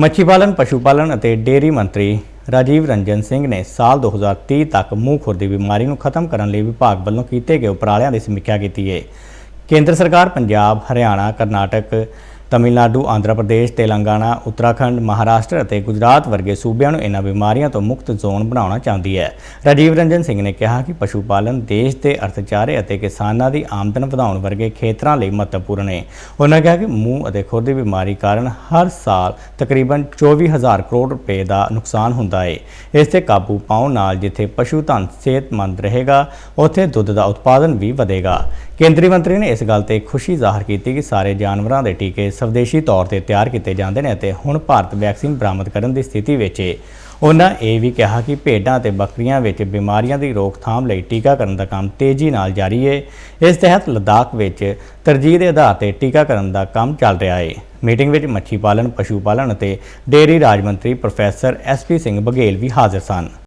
ਮੱਛੀ ਪਾਲਣ ਪਸ਼ੂ ਪਾਲਣ ਅਤੇ ਡੇਅਰੀ ਮੰਤਰੀ ਰਾਜੀਵ ਰੰਜਨ ਸਿੰਘ ਨੇ ਸਾਲ 2030 ਤੱਕ ਮੂੰਹ ਖੁਰ ਦੀ ਬਿਮਾਰੀ ਨੂੰ ਖਤਮ ਕਰਨ ਲਈ ਵਿਭਾਗ ਵੱਲੋਂ ਕੀਤੇ ਗਏ ਉਪਰਾਲਿਆਂ ਦੀ ਸਮੀਖਿਆ ਕੀਤੀ ਹੈ ਕੇਂਦਰ ਸਰਕਾਰ ਪੰਜਾਬ, ਹਰਿਆਣਾ, ਕਰਨਾਟਕ ਤਮਿਲਨਾਡੂ, ਆਂਧਰਾ ਪ੍ਰਦੇਸ਼, ਤੇਲੰਗਾਨਾ, ਉੱਤਰਾਖੰਡ, ਮਹਾਰਾਸ਼ਟਰ ਅਤੇ ਗੁਜਰਾਤ ਵਰਗੇ ਸੂਬਿਆਂ ਨੂੰ ਇਹਨਾਂ ਬਿਮਾਰੀਆਂ ਤੋਂ ਮੁਕਤ ਜ਼ੋਨ ਬਣਾਉਣਾ ਚਾਹੁੰਦੀ ਹੈ। ਰਾਜੀਵ ਰੰਜਨ ਸਿੰਘ ਨੇ ਕਿਹਾ ਕਿ ਪਸ਼ੂ ਪਾਲਣ ਦੇਸ਼ ਦੇ ਅਰਥਚਾਰੇ ਅਤੇ ਕਿਸਾਨਾਂ ਦੀ ਆਮਦਨ ਵਧਾਉਣ ਵਰਗੇ ਖੇਤਰਾਂ ਲਈ ਮਹੱਤਵਪੂਰਨ ਹੈ। ਉਹਨਾਂ ਕਿਹਾ ਕਿ ਮੂੰਹ ਅਤੇ ਖੁਰ ਦੀ ਬਿਮਾਰੀ ਕਾਰਨ ਹਰ ਸਾਲ ਤਕਰੀਬਨ 24000 ਕਰੋੜ ਰੁਪਏ ਦਾ ਨੁਕਸਾਨ ਹੁੰਦਾ ਹੈ। ਇਸ ਤੇ ਕਾਬੂ ਪਾਉਣ ਨਾਲ ਜਿੱਥੇ ਪਸ਼ੂ ਧਨ ਸਿਹਤਮੰਦ ਰਹੇਗਾ, ਉੱਥੇ ਦੁੱਧ ਦਾ ਉਤਪਾਦਨ ਵੀ ਵਧੇਗਾ। ਕੇਂਦਰੀ ਮੰਤਰੀ ਨੇ ਇਸ ਗੱਲ ਤੇ ਖੁਸ਼ੀ ਜ਼ਾਹਰ ਕੀਤੀ ਕਿ ਸਾਰੇ ਜਾਨਵਰਾਂ ਦੇ ਟੀਕੇ ਸਵਦੇਸ਼ੀ ਤੌਰ ਤੇ ਤਿਆਰ ਕੀਤੇ ਜਾਂਦੇ ਨੇ ਅਤੇ ਹੁਣ ਭਾਰਤ ਵੈਕਸੀਨ ਬਰਾਮਦ ਕਰਨ ਦੀ ਸਥਿਤੀ ਵਿੱਚ ਹੈ ਉਹਨਾਂ ਇਹ ਵੀ ਕਿਹਾ ਕਿ ਭੇਡਾਂ ਅਤੇ ਬੱਕਰੀਆਂ ਵਿੱਚ ਬਿਮਾਰੀਆਂ ਦੀ ਰੋਕਥਾਮ ਲਈ ਟੀਕਾਕਰਨ ਦਾ ਕੰਮ ਤੇਜ਼ੀ ਨਾਲ ਜਾਰੀ ਹੈ ਇਸ ਤਹਿਤ ਲਦਾਖ ਵਿੱਚ ਤਰਜੀਹ ਦੇ ਆਧਾਰ ਤੇ ਟੀਕਾਕਰਨ ਦਾ ਕੰਮ ਚੱਲ ਰਿਹਾ ਹੈ ਮੀਟਿੰਗ ਵਿੱਚ ਮੱਛੀ ਪਾਲਣ, ਪਸ਼ੂ ਪਾਲਣ ਅਤੇ ਡੇਅਰੀ ਰਾਜ ਮੰਤਰੀ ਪ੍ਰੋਫੈਸਰ ਐਸਪੀ ਸਿੰਘ ਬਘੇਲ ਵੀ ਹਾਜ਼ਰ ਸਨ।